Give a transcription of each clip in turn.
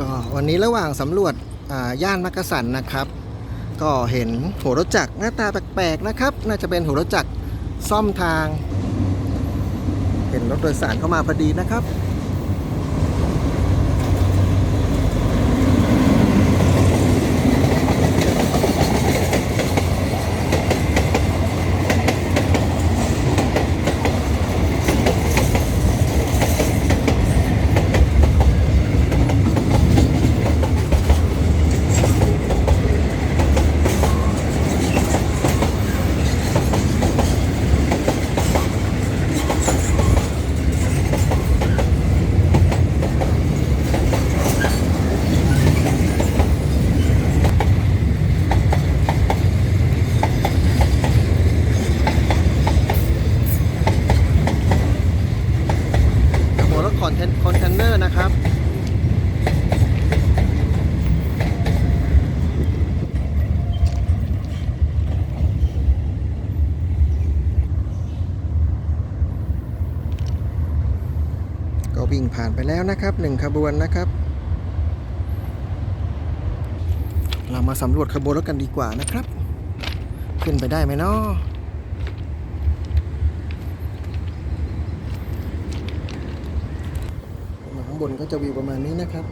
ก็วันนี้ระหว่างสำรวจย่านมักกะสันนะครับ ก็เห็นหัวรถจักรหน้าตาแปลกๆนะครับ น่าจะเป็นหัวรถจักรซ่อมทาง เห็นรถโดยสารเข้ามาพอดีนะครับ หัวรถคอนเทนคอนเทนเนอร์นะครับ ก็วิ่ง ผ่านไปแล้วนะครับหนึ่งขบวนนะครับ เรามาสำรวจขบวนรถกันดีกว่านะครับ ขึ้นไปได้ไหมเนาะมาข้างบนก็จะวิวประมาณนี้นะครับ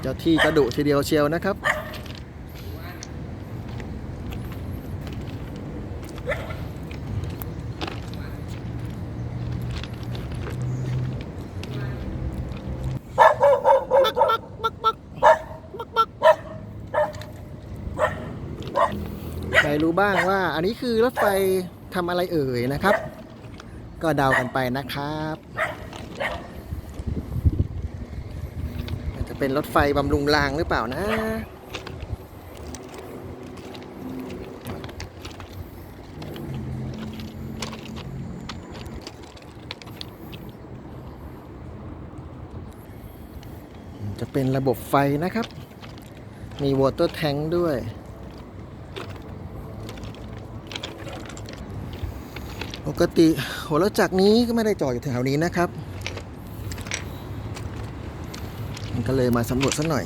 เจ้าที่กระดุทีเดียวเชียวนะครับ ใครรู้บ้างว่า อันนี้คือรถไฟทำอะไรเอ่ยนะครับ ก็เดากันไปนะครับจจะเป็นรถไฟบำรุงรางหรือเปล่านะจะเป็นระบบไฟนะครับ มีวอเตอร์แทงด้วย ปกติหัวรถจักรนี้ก็ไม่ได้จอดอยู่แถวนี้นะครับ มันก็เลยมาสำรวจสักหน่อย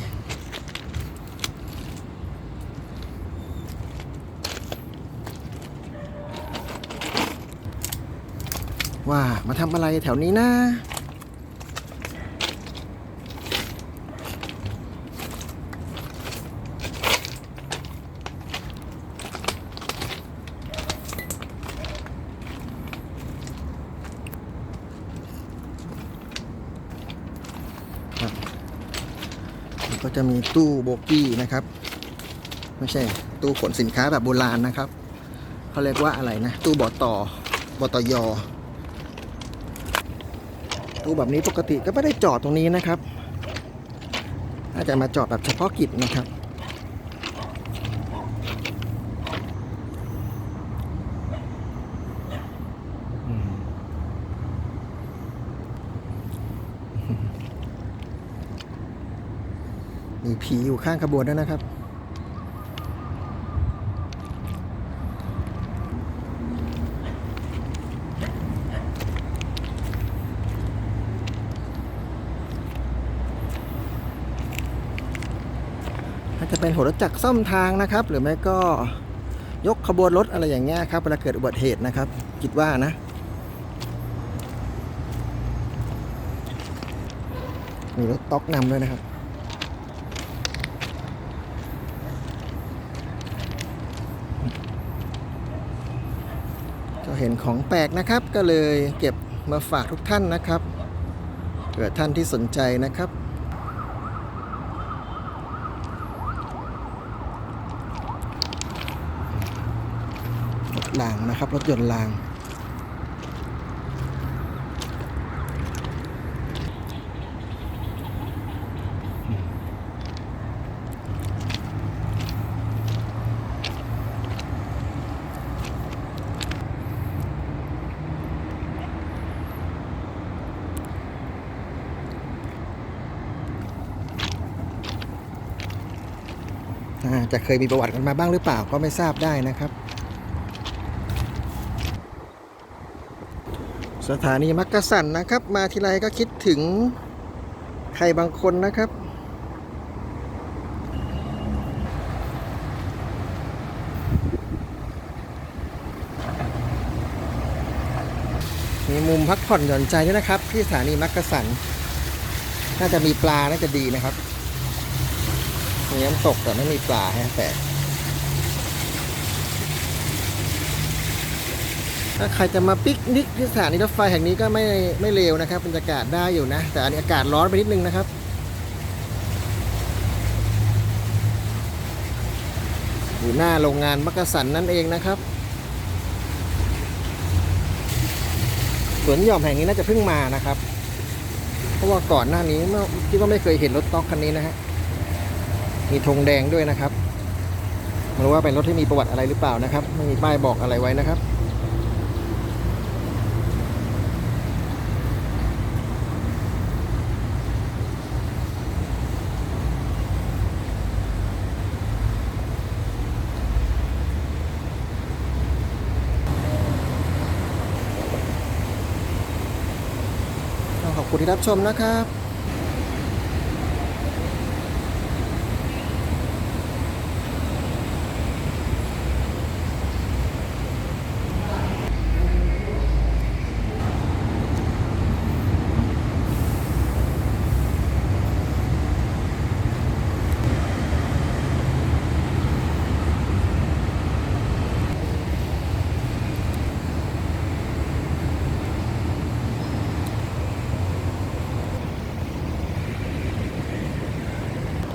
ว่ามาทำอะไรแถวนี้นะ ก็จะมีตู้โบกี้นะครับ ไม่ใช่ตู้ขนสินค้าแบบโบราณนะครับเขาเรียกว่าอะไรนะ ตู้บอต่อบอตยอตู้แบบนี้ปกติก็ไม่ได้จอดตรงนี้นะครับ อาจจะมาจอดแบบเฉพาะกิจนะครับ ผีอยู่ข้างขบวนด้วยนะครับอาจจะเป็นหัวรถจักรซ่อมทางนะครับ หรือไม่ก็ยกขบวนรถอะไรอย่างเงี้ยครับเวลาเกิดอุบัติเหตุนะครับ คิดว่านะมีรถต๊อกนำด้วยนะครับ เห็นของแปลกนะครับ ก็เลยเก็บมาฝากทุกท่านนะครับเผื่อท่านที่สนใจนะครับรถรางนะครับ รถยนต์ราง จะเคยมีประวัติกันมาบ้างหรือเปล่าก็ไม่ทราบได้นะครับ สถานีมักกะสันนะครับ มาทีไรก็คิดถึงใครบางคนนะครับมีมุมพักผ่อนหย่อนใจด้วยนะครับ ที่สถานีมักกะสัน น่าจะมีปลาน่าจะดีนะครับ มีน้ำตกแต่ไม่มีปลาฮะแต่ถ้าใครจะมาปิกนิกที่สถานีรถไฟแห่งนี้ก็ไม่ไม่เลวนะครับบรรยากาศได้อยู่นะ แต่อันนี้อากาศร้อนไปนิดนึงนะครับอยู่หน้าโรงงานมักกะสันนั่นเองนะครับสวนหย่อมแห่งนี้น่าจะเพิ่งมานะครับ เพราะว่าก่อนหน้านี้ไม่คิดว่าไม่เคยเห็นรถต๊อกคันนี้นะฮะ มีธงแดงด้วยนะครับไม่รู้ว่าเป็นรถที่มีประวัติอะไรหรือเปล่านะครับ ไม่มีป้ายบอกอะไรไว้นะครับ ขอบคุณที่รับชมนะครับ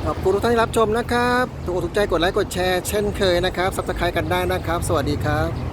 ขอบคุณทุกท่านที่รับชมนะครับถูกอกถูกใจกดไลค์กดแชร์เช่นเคยนะครับสับสไคร์กันได้นะครับ สวัสดีครับ